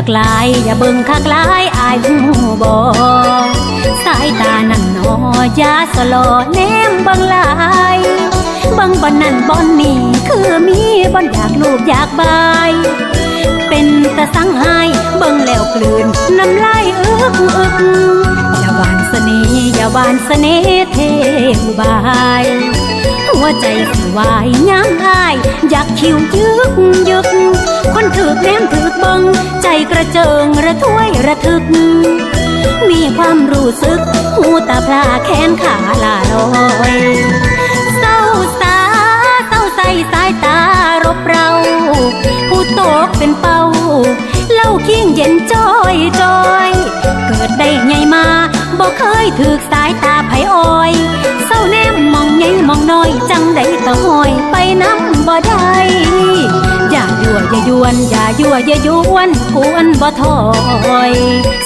คักลาย อย่าเบิ่งคักลายอายหูบอสายตานั่นนอยาสลอแนมบิ่งลายบิ่งบอนนั่นบอนนี่คือมีบอนอยากลูกอยากบาย เป็นตะสังไหายเบิ่งแล้วกลืนน้ำลายอึกอึกอย่าหวานเสน่ห์อย่าหวานเสน่ห์เทบาย หัวใจสิวายย้ำอาย อยากคิวยึกยึก คนถือแนมถือบิงใจกระเจิงระทวยระทึก มีความรู้สึก หูตาพลาแขนขาลาลอยเศร้าสาเศร้าใสสายตารบเราผู้ตกเป็นเป้าเล่าคิงเย็นจอยจอย เกิดได้ไงมาบ่เคยถือสายตาไผอ้อย น้อยจังได้ตะหอยไปน้ำบ่ได้อย่ายั่วอย่ายวน อย่ายั่วอย่ายวนกวนบ่ถอย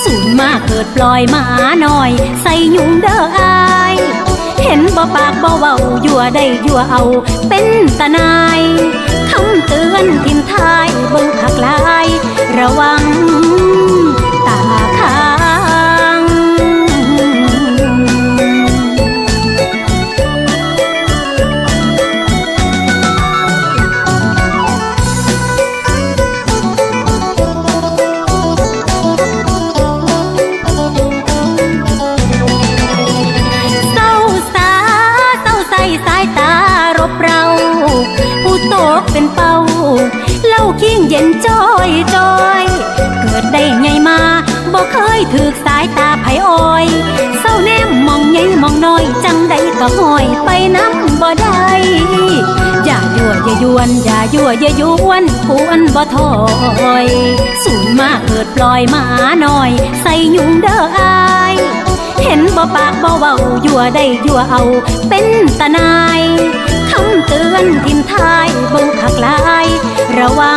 สูนมาเกิดปล่อยหมาหน่อย ใส่ยุงเด้ออายเห็นบ่ปากบ่เว้ายั่วได้ยั่วเอา เป็นตานายคำเตือนทิมทายเบิ่งคักลาย ระวัง ตกเป็นเป้าเล่าคิงเย็นจอยจอย เกิดได้ไงมาบ่เคยถือสายตาไผอ้อยเศร้าแนมมองไงมองน้อย จังได้ก็หอยไปน้ำบ่ได้อย่ายั่วอย่ายวน อย่ายั่วอย่ายวนกวนบ่ถอยสูนมาเกิดปล่อยหมาหน่อย ใส่ยุงเด้ออายเห็นบ่ปากบ่เว้ายั่วได้ยั่วเอา เป็นตานายคำเตือนทิม ทายเบิ่งคักลาย ระว่า